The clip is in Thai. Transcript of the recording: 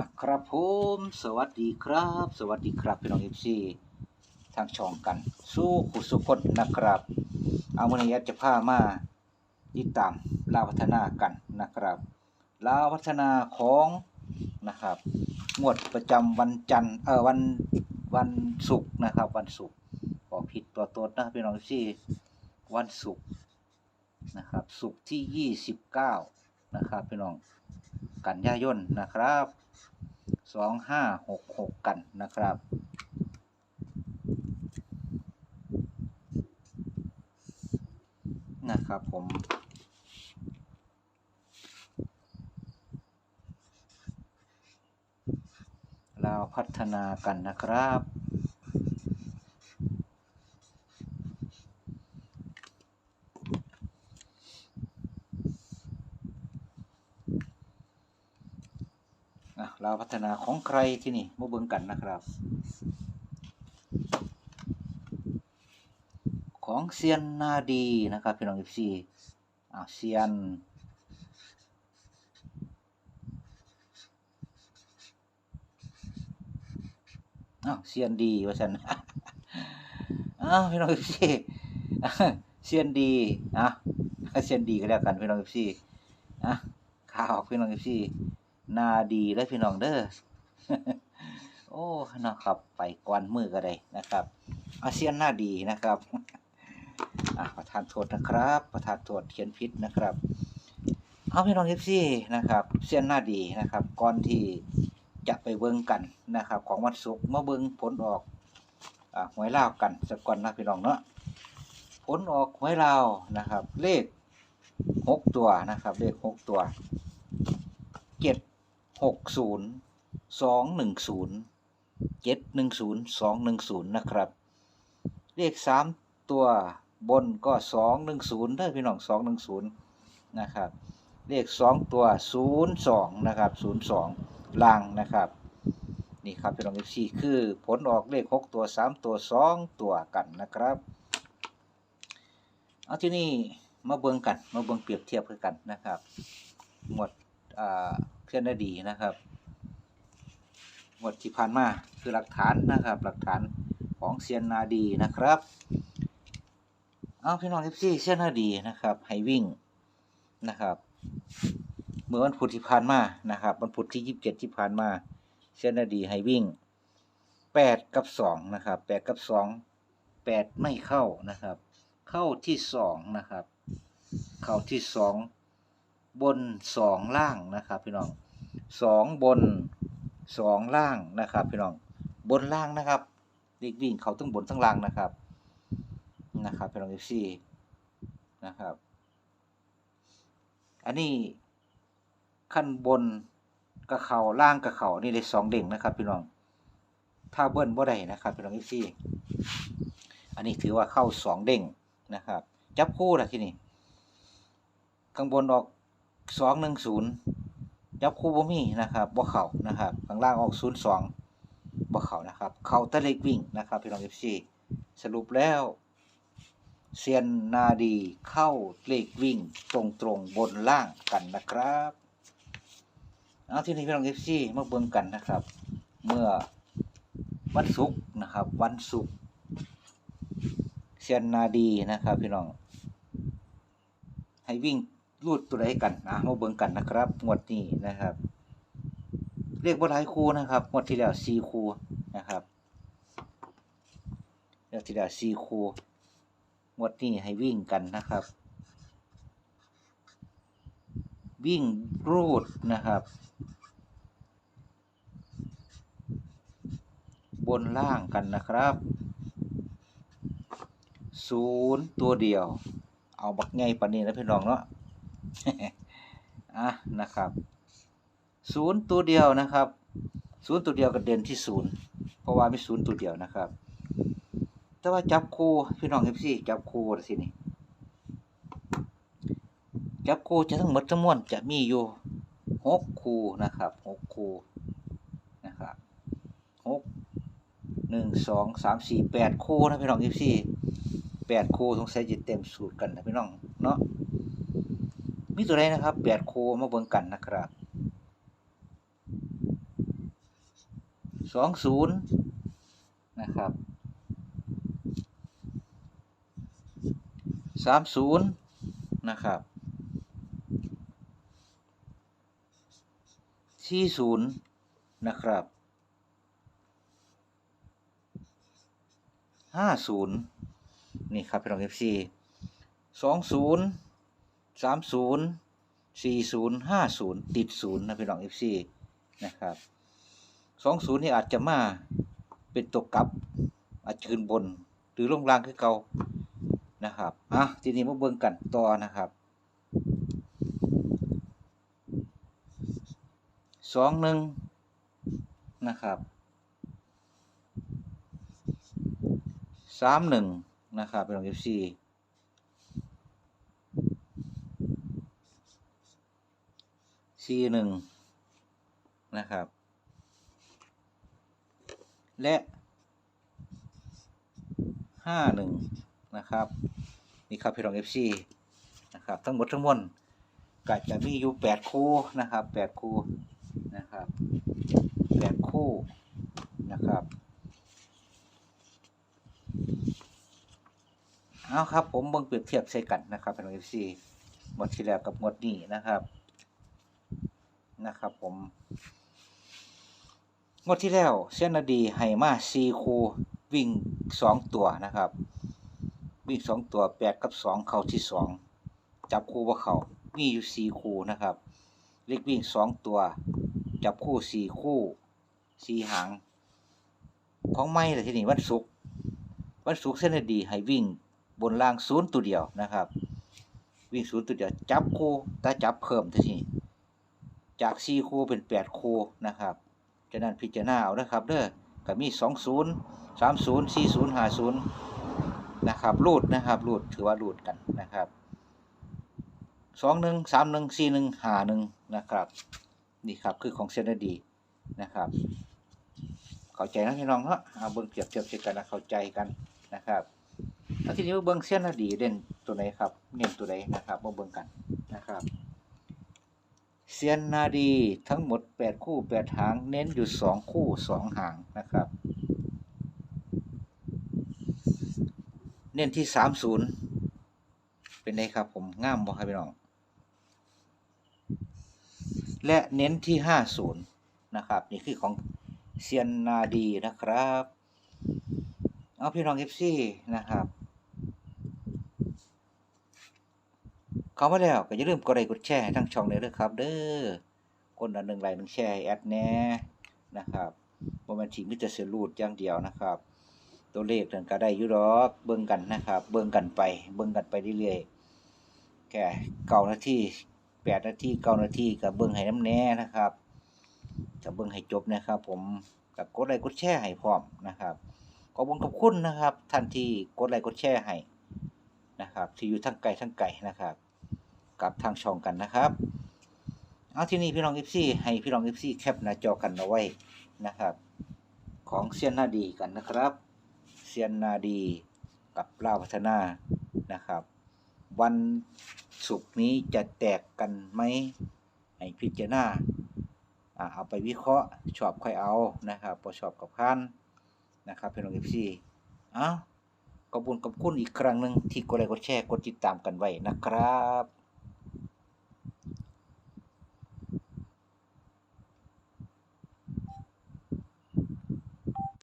อะครับผมสวัสดีครับ สวัสดีครับพี่น้องเอฟซีทางช่องกัน สู้ขุสุคนนะครับ เอาวันนี้จะพามาติดตามลาวพัฒนากันนะครับลาวพัฒนาของนะครับงวดประจำวันจันทร์เออวันวันศุกร์นะครับ วันศุกร์ขอผิดตัวตนนะพี่น้องเอฟซีวันศุกร์นะครับศุกร์ที่ยี่สิบเก้านะครับพี่น้องกันยายนนะครับ สองห้าหกหกกันนะครับ นะครับผมเราพัฒนากันนะครับ อะเราพัฒนาของใครที่นี่มาเบิ่งกันนะครับ ของเซียนนาดีนะครับพี่น้องเอฟซีอ่าเซียนอ้าวเซียนดีว่าฉันอ้าวพี่น้องเอฟซีเซียนดีอะเซียนดีก็แล้วกันพี่น้องเอฟซีอะข่าวพี่น้องเอฟซี นาดีและพี่น้องเด้อโอ้นะครับ ไปกวนมือก็ได้นะครับอาเซียนหน้าดีนะครับประทานโทษนะครับ ประทานโทษเขียนผิดนะครับ เอาพี่น้องเอฟซีนะครับเซียนหน้าดีนะครับ ก่อนที่จะไปเบิ่งกันนะครับ ของวันศุกร์เมาเบิ่งผลออกอหวยลาวกันสักก่อนนะพี่น้องเนาะผลออกหวยลาวนะครับ เลขหกตัวนะครับ เลขหกตัวเจ็ด หกศูนย์สองหนึ่งศูนย์เจ็ดหนึ่งศูนย์สองหนึ่งศูนย์นะครับ เลขสามตัวบนก็สองหนึ่งศูนย์เด้อพี่น้องสองหนึ่งศูนย์นะครับ เลขสองตัวศูนย์สองนะครับศูนย์สองล่างนะครับ นี่ครับพี่น้องเอฟซีคือผลออกเลขหกตัวสามตัวสองตัวกันนะครับ เอาที่นี่มาเบิ่งกัน มาเบิ่งเปรียบเทียบกันนะครับ หมด เพื่อนได้ดีนะครับหมวดที่ผ่านมาคือหลักฐานนะครับ หลักฐานของเซียนนาดีนะครับ เอาพี่น้องเอฟซีเซียนนาดีนะครับให้วิ่งนะครับ เมื่อวันพุธที่ผ่านมานะครับวันพุธที่ยี่สิบเจ็ดที่ผ่านมาเซียนนาดีให้วิ่งแปดกับสองนะครับแปดกับสองแปดไม่เข้านะครับ เข้าที่สองนะครับ เข้าที่สอง บนสองล่างนะครับพี่น้องสองบนสองล่างนะครับพี่น้องบนล่างนะครับเด็กวิ่งเขาทั้งบนทั้งล่างนะครับนะครับพี่น้องเอฟซีนะครับ อันนี้ขั้นบนกับเขาล่างกับเขานี่เลยสองเด้งนะครับพี่น้องถ้าเบิ้ลบ่ได้นะครับพี่น้องเอฟซีอันนี้ถือว่าเข้าสองเด้งนะครับ จับคู่ละที่นี่ข้างบนออก สองหนึ่งศูนย์ยับคู่บ่มีนะครับบ่เข่านะครับข้างล่างออกศูนย์สองบ่เข่านะครับ เข่าตะเล็กวิ่งนะครับพี่น้องเอฟซีสรุปแล้วเซียนนาดีเข้าเลขวิ่งตรงตรงๆบนล่างกันนะครับเอาที่นี้พี่น้องเอฟซีมาเบิ่งกันนะครับ เมื่อวันศุกร์นะครับ วันศุกร์เซียนนาดีนะครับ พี่น้องให้วิ่ง รูดตัวใดกันนะมาเบิ่งกันนะครับงวดนี้นะครับ เรียกว่าหลายคู่นะครับงวดที่แล้วสี่คู่นะครับงวดที่แล้วสี่คู่งวดนี้ให้วิ่งกันนะครับ วิ่งรูดนะครับบนล่างกันนะครับศูนย์ตัวเดียว เอาบักไงปานนี้นะพี่น้องเนาะ อะนะครับศูนย์ตัวเดียวนะครับศูนย์ตัวเดียวกับเด่นที่ศูนย์เพราะว่ามีศูนย์ตัวเดียวนะครับ แต่ว่าจับคู่พี่น้องเอฟซีจับคู่ละสินี่จับคู่จะทั้งหมดทั้งมวลจะมีอยู่หกคู่นะครับหกคู่นะครับหกหนึ่งสองสามสี่แปดคู่นะพี่น้องเอฟซีแปดคู่สงสัยจะเต็มสูตรกันนะพี่น้องเนาะ มีตัวใดนะครับแปดคูมาเบิ่งกันนะครับสองศูนย์นะครับสามศูนย์นะครับสี่ศูนย์นะครับห้าศูนย์นี่ครับพี่น้องเอฟซีสองศูนย์ สามศูนย์สี่ศูนย์ห้าศูนย์ติดศูนย์นะพี่น้องเอฟซีนะครับสองศูนย์นี่อาจจะมาเป็นตกกลับ อาจจะขึ้นบน หรือลงล่างคือเก่านะครับอะทีนี้มาเบิ่งกันต่อนะครับสองหนึ่งนะครับสามหนึ่งนะครับเป็นของเอฟ ซีหนึ่งนะครับ และห้าหนึ่งนะครับ นี่ครับพี่รองเอฟซีนะครับ ทั้งหมดทั้งมวลก็จะมีอยู่แปดคู่นะครับแปดคู่นะครับแปดคู่นะครับเอาครับ ผมเบิ่งเปรียบเทียบใส่กันนะครับพี่รองเอฟซีหมดที่แล้วกับหมดนี้นะครับ นะครับผมงวดที่แล้วเส้นนาดีให้มาซีคูวิ่งสองตัวนะครับ วิ่งสองตัวแปดกับสองเข้าที่สองจับคู่ว่าเขามีอยู่สี่คู่นะครับ เลขวิ่งสองตัว จับคู่สี่คู่สี่หาง ของไม่เลยที่นี่วันศุกร์วันศุกร์เส้นนาดีให้วิ่งบนล่างศูนย์ตัวเดียวนะครับ วิ่งศูนย์ตัวเดียวจับคู่แต่จับเพิ่มที่นี่ จากสี่คู่เป็นแปดคู่นะครับฉะนั้นพิจารณาเอานะครับเด้อก็มีสองศูนย์สามศูนย์สี่ศูนย์ห้าศูนย์นะครับรูดนะครับรูดถือว่ารูดกันนะครับสองหนึ่งสามหนึ่งสี่หนึ่งห้าหนึ่งนะครับ นี่ครับคือของเซนดีนะครับ เข้าใจนะพี่น้องเนาะเอาเบิ้งเปรียบเทียบเช่กันนะเข้าใจกันนะครับแล้วทีนี้มาเบิ้งเส้นดีเด่นตัวไหนครับเน้นตัวไหนนะครับมาเบิ้งกันนะครับ เซียนนาดีทั้งหมด 8 คู่ 8 หาง เน้นอยู่ 2 คู่ 2 หางนะครับ เน้นที่ 30 เป็นไงครับผมง่ามบ่ครับพี่น้อง และเน้นที่ 50 นะครับ นี่คือของเซียนนาดีนะครับ เอาพี่น้องเอฟซีนะครับ เข้ามาแล้วก็อย่าลืมกดไลค์กดแชร์ให้ทั้งช่องเลยด้วยครับเด้อคนละหนึ่งไลค์หนึ่งแชร์ให้แอดแน่นะครับบ่แม่นสิมีแต่เสียรูดอย่างเดียวนะครับ ตัวเลขนั่นก็ได้อยู่ดอกเบิ่งกันนะครับ เบิ่งกันไป เบิ่งกันไปเรื่อยๆแค่เก้านาทีแปดนาทีเก้านาทีก็เบิ่งให้น้ำแน่นะครับจะเบิ่งให้จบนะครับ ผมก็กดไลค์กดแชร์ให้พร้อมนะครับขอบคุณขอบคุณนะครับท่านที่กดไลค์กดแชร์ให้นะครับ ที่อยู่ทั้งไกลทั้งไกลนะครับ กับทางช่องกันนะครับเอาที่นี่พี่น้องเอฟซี่ให้พี่น้องเอฟซี่แคปหน้าจอกันเอาไว้นะครับ ของเซียนนาดีกันนะครับเซียนนาดีกับลาวพัฒนานะครับ วันศุกร์นี้จะแตกกันไหมให้พิจารณาเอาไปวิเคราะห์ชอบค่อยเอานะครับพอชอบกับพันนะครับพี่น้องเอฟซีเอาขอบคุณขอบคุณอีกครั้งหนึ่งที่กดไลค์กดแชร์กดติดตามกันไว้นะครับ